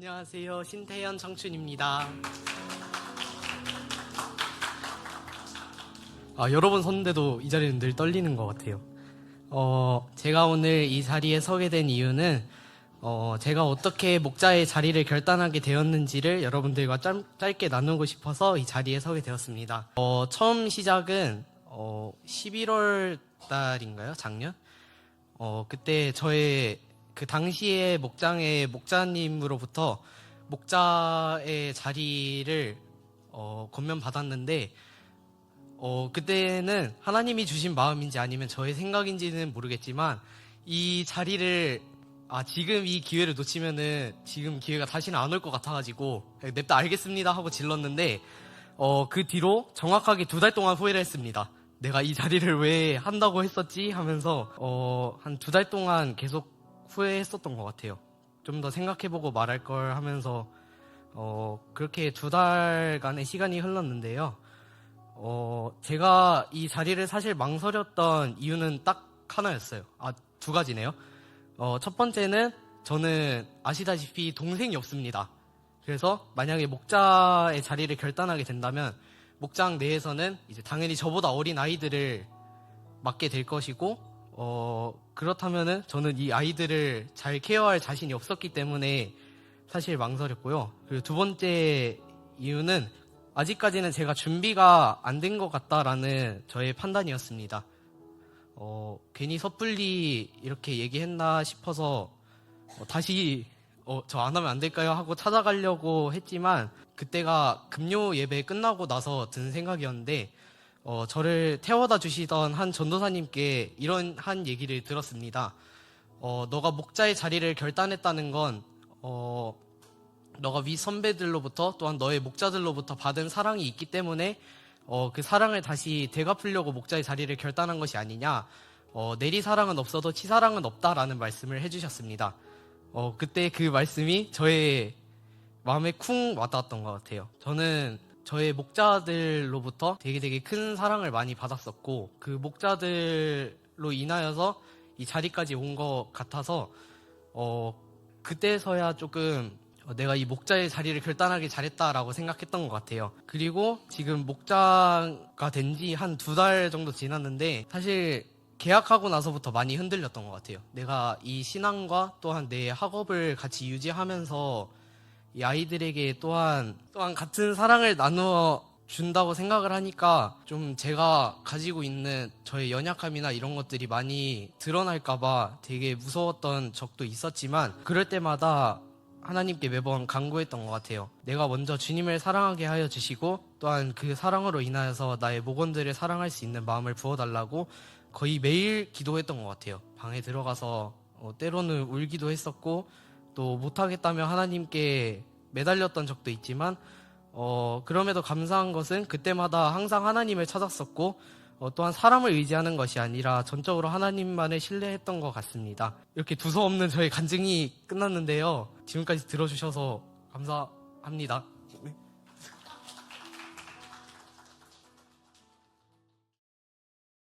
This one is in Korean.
안녕하세요. 신태현 청춘입니다. 아, 여러 번 섰는데도 이 자리는 늘 떨리는 것 같아요. 어, 제가 오늘 이 자리에 서게 된 이유는 어, 제가 어떻게 목자의 자리를 결단하게 되었는지를 여러분들과 짧, 짧게 나누고 싶어서 이 자리에 서게 되었습니다. 어, 처음 시작은 어, 11월 달인가요? 작년? 어, 그때 저의 그 당시에 목장의 목자님으로부터 목자의 자리를 어, 권면 받았는데 어, 그때는 하나님이 주신 마음인지 아니면 저의 생각인지는 모르겠지만 이 자리를 아, 지금 이 기회를 놓치면은 지금 기회가 다시는 안 올 것 같아가지고 냅다 알겠습니다 하고 질렀는데 어, 그 뒤로 정확하게 두 달 동안 후회를 했습니다. 내가 이 자리를 왜 한다고 했었지 하면서 어, 한 두 달 동안 계속 후회했었던 것 같아요. 좀 더 생각해보고 말할 걸 하면서 어, 그렇게 두 달간의 시간이 흘렀는데요. 어, 제가 이 자리를 사실 망설였던 이유는 딱 하나였어요. 아, 두 가지네요. 어, 첫 번째는 저는 아시다시피 동생이 없습니다. 그래서 만약에 목자의 자리를 결단하게 된다면 목장 내에서는 이제 당연히 저보다 어린 아이들을 맡게 될 것이고 어, 그렇다면은 저는 이 아이들을 잘 케어할 자신이 없었기 때문에 사실 망설였고요. 그리고 두 번째 이유는 아직까지는 제가 준비가 안 된 것 같다라는 저의 판단이었습니다. 어, 괜히 섣불리 이렇게 얘기했나 싶어서 어, 다시 어, 저 안 하면 안 될까요? 하고 찾아가려고 했지만 그때가 금요 예배 끝나고 나서 든 생각이었는데 어, 저를 태워다 주시던 한 전도사님께 이런 한 얘기를 들었습니다. 어, 너가 목자의 자리를 결단했다는 건 어, 너가 위 선배들로부터 또한 너의 목자들로부터 받은 사랑이 있기 때문에 어, 그 사랑을 다시 되갚으려고 목자의 자리를 결단한 것이 아니냐. 어, 내리 사랑은 없어도 치 사랑은 없다라는 말씀을 해주셨습니다. 어, 그때 그 말씀이 저의 마음에 쿵 와닿았던 것 같아요. 저는 저의 목자들로부터 되게 되게 큰 사랑을 많이 받았었고 그 목자들로 인하여서 이 자리까지 온 것 같아서 어, 그때서야 조금 어, 내가 이 목자의 자리를 결단하기 잘했다라고 생각했던 것 같아요. 그리고 지금 목자가 된 지 한 두 달 정도 지났는데 사실 계약하고 나서부터 많이 흔들렸던 것 같아요. 내가 이 신앙과 또한 내 학업을 같이 유지하면서 이 아이들에게 또한 또한 같은 사랑을 나누어 준다고 생각을 하니까 좀 제가 가지고 있는 저의 연약함이나 이런 것들이 많이 드러날까봐 되게 무서웠던 적도 있었지만 그럴 때마다 하나님께 매번 간구했던 것 같아요. 내가 먼저 주님을 사랑하게 하여 주시고 또한 그 사랑으로 인하여서 나의 목원들을 사랑할 수 있는 마음을 부어달라고 거의 매일 기도했던 것 같아요. 방에 들어가서 어, 때로는 울기도 했었고 또 못하겠다며 하나님께 매달렸던 적도 있지만 어, 그럼에도 감사한 것은 그때마다 항상 하나님을 찾았었고 어, 또한 사람을 의지하는 것이 아니라 전적으로 하나님만을 신뢰했던 것 같습니다. 이렇게 두서없는 저의 간증이 끝났는데요. 지금까지 들어주셔서 감사합니다.